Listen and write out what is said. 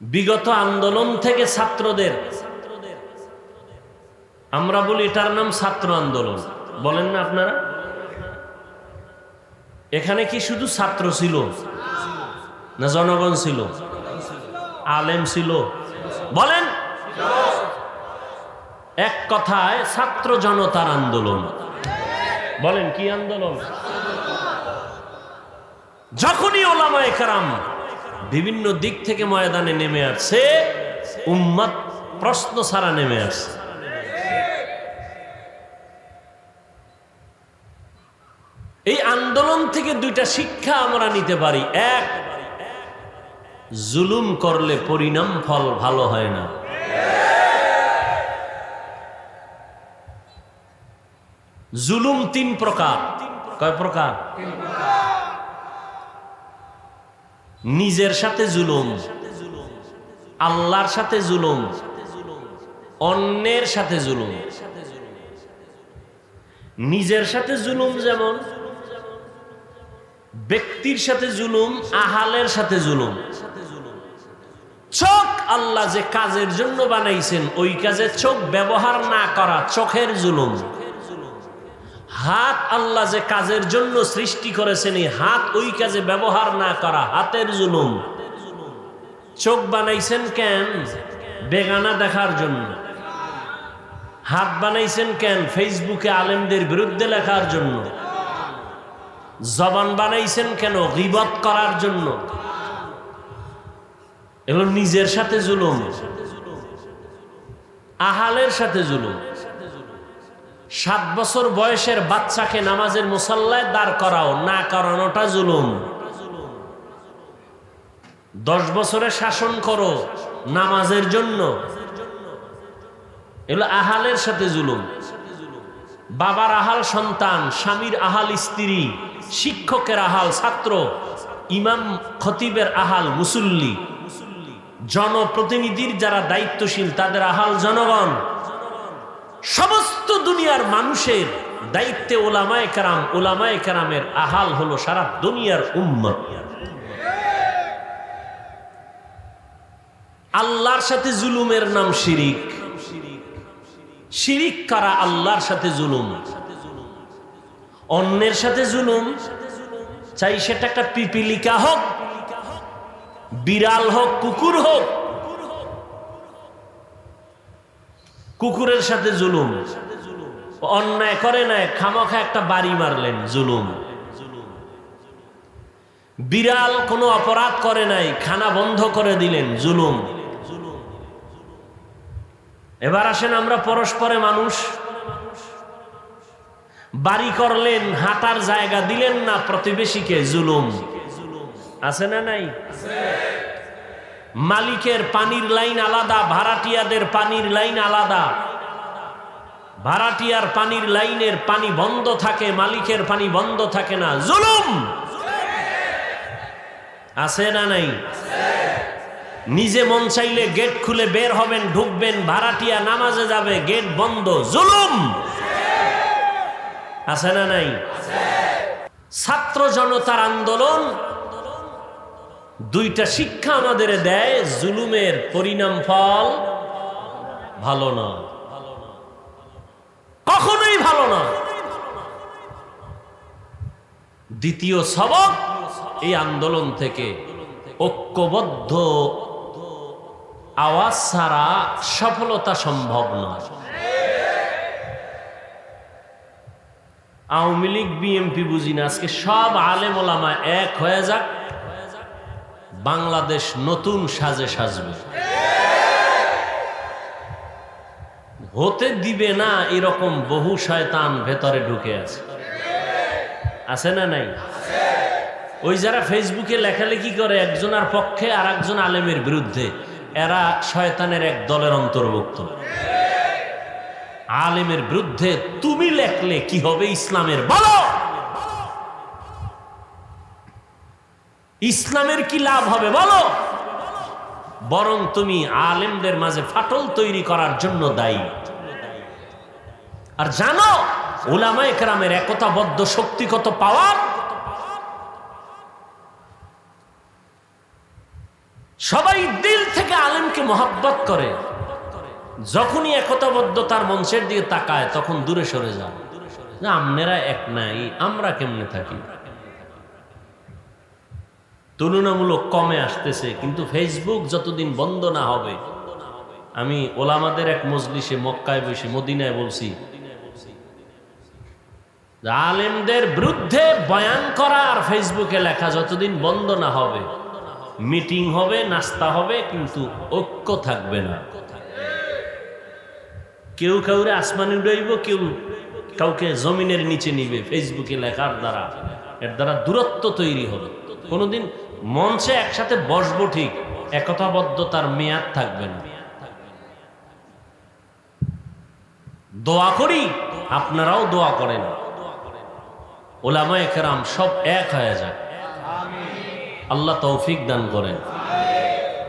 বিগত আন্দোলন থেকে ছাত্রদের। আমরা বলি এটার নাম ছাত্র আন্দোলন। বলেন না আপনারা? এখানে কি শুধু ছাত্র ছিল? না জনগণ ছিল? আলেম ছিল? বলেন। এক কথায় ছাত্র জনতার আন্দোলন। বলেন কি আন্দোলন? যখনই ওলামায়ে কারাম বিভিন্ন দিক থেকে ময়দানে নেমে আসছে। উম্মত প্রশ্ন ছাড়া নেমে আসছে। এই আন্দোলন থেকে দুইটা শিক্ষা আমরা নিতে পারি। এক, জুলুম করলে পরিণাম ফল ভালো হয় না। জুলুম তিন প্রকার। কয় প্রকার। নিজের সাথে জুলুম, আল্লাহর সাথে জুলুম, অন্যের সাথে জুলুম। নিজের সাথে জুলুম যেমন, ব্যক্তির সাথে জুলুম, আহালের সাথে জুলুম। চোখ আল্লাহ যে কাজের জন্য বানাইছেন, ওই কাজে চোখ ব্যবহার না করা চোখের জুলুম। হাত আল্লাহ যে কাজের জন্য সৃষ্টি করেছেন, এই হাত ওই কাজে ব্যবহার না করা হাতের জুলুম। চোখ বানাইছেন কেন? বেগানা দেখার জন্য। হাত বানাইছেন কেন? ফেসবুকে আলেমদের বিরুদ্ধে লেখার জন্য। জবান বানাইছেন কেন? গিবত করার জন্য। এগুলো নিজের সাথে জুলুম। আহালের সাথে জুলুম। সাত বছর বয়সের বাচ্চাকে নামাজের মুসাল্লায় দাঁড় করাও, না করানোটা জুলুম। দশ বছরে শাসন করো, নামাজের জন্য। এগুলো আহালের সাথে জুলুম। বাবার আহাল সন্তান, স্বামীর আহাল স্ত্রী, শিক্ষকের আহাল ছাত্র, ইমাম খতিবের আহাল মুসল্লি। জনপ্রতিনিধির যারা দায়িত্বশীল, তাদের আহাল জনগণ। সমস্ত দুনিয়ার মানুষের দায়িত্বে ওলামায় কারাম, ওলামায় কারামের আহাল হলো সারা দুনিয়ার উম্মত। আল্লাহর সাথে জুলুমের নাম শিরিক। শিরিক কারা? আল্লাহর সাথে জুলুম। অন্যের সাথে জুলুম। চাই সেটা একটা পিপিলিকা হোক, বিড়াল হোক, কুকুর হোক কুকুরের সাথে জুলুম। অন্যায় করে নাই, খামখা একটা বাড়ি মারলেন, জুলুম। বিড়াল কোনো অপরাধ করে নাই, খানা বন্ধ করে দিলেন, জুলুম। এবার আসেন আমরা পরস্পরে মানুষ। বাড়ি করলেন, হাঁটার জায়গা দিলেন না, প্রতিবেশীকে জুলুম। আছে না নাই? মালিকের পানির লাইন আলাদা, ভাড়াটিয়াদের পানির লাইন আলাদা। ভাড়াটিয়ার পানির লাইনের পানি বন্ধ থাকে, মালিকের পানি বন্ধ থাকে না। জুলুম! আছে না নাই? নিজে মন চাইলে গেট খুলে বের হবেন, ঢুকবেন, ভাড়াটিয়া নামাজে যাবে, গেট বন্ধ, জুলুম! আছে না নাই? ছাত্র জনতার আন্দোলন দুইটা শিক্ষা আমাদের দেয়, জুলুমের পরিণাম ফল ভালো না। কখনোই ভালো না। দ্বিতীয় সবক, এই আন্দোলন থেকে ঐক্যবদ্ধ। আওয়াজ ছাড়া সফলতা সম্ভব নয় আওয়ামী লীগ বিএমপি বুঝি না, আজকে সব আলেম ওলামা এক হয়ে যাক। বাংলাদেশ নতুন সাজে সাজবে। হতে দিবে না এরকম বহু শয়তান ভেতরে ঢুকে আছে। আছে না নাই? ওই যারা ফেসবুকে লেখালেখি করে, একজনের পক্ষে আর একজন আলেমের বিরুদ্ধে, এরা শয়তানের এক দলের অন্তর্ভুক্ত। আলেমের বিরুদ্ধে তুমি লেখলে কি হবে ইসলামের? বলো! ইসলামের কি লাভ হবে বলো? বরং তুমি আলেমদের মাঝে ফাটল তৈরি করার জন্য দায়ী। আর জানো ওলামা একরামের একতাবদ্ধ শক্তি কত পাওয়ার? সবাই দিল থেকে আলেমকে মহাব্বত করে। যখনই একতাবদ্ধতার মঞ্চের দিকে তাকায়, তখন দূরে সরে যান না এক নাই, আমরা কেমনে থাকি? তুলনামূলক কমে আসতেছে, কিন্তু ফেসবুক যতদিন বন্ধ না হবে, আমি ওলামাদের এক মজলিসে মক্কায় বসে, মদিনায় বলছি, আলেমদের বিরুদ্ধে বয়ান করা আর ফেসবুকে লেখা যতদিন বন্ধ না হবে, মিটিং হবে, নাস্তা হবে, কিন্তু ঐক্য থাকবে না। কেউ কাউরে আসমানে উড়াইব, কেউ কাউকে জমিনের নিচে নিবে ফেসবুকে লেখার দ্বারা, এর দ্বারা দূরত্ব তৈরি হবে। কোনোদিন মঞ্চে একসাথে বসবো ঠিক, একতাবদ্ধতার মেয়াদ থাকবে না। দোয়া করি, আপনারাও দোয়া করেন। ওলামা একরাম সব এক হয়ে যায় আল্লাহ তৌফিক দান করেন।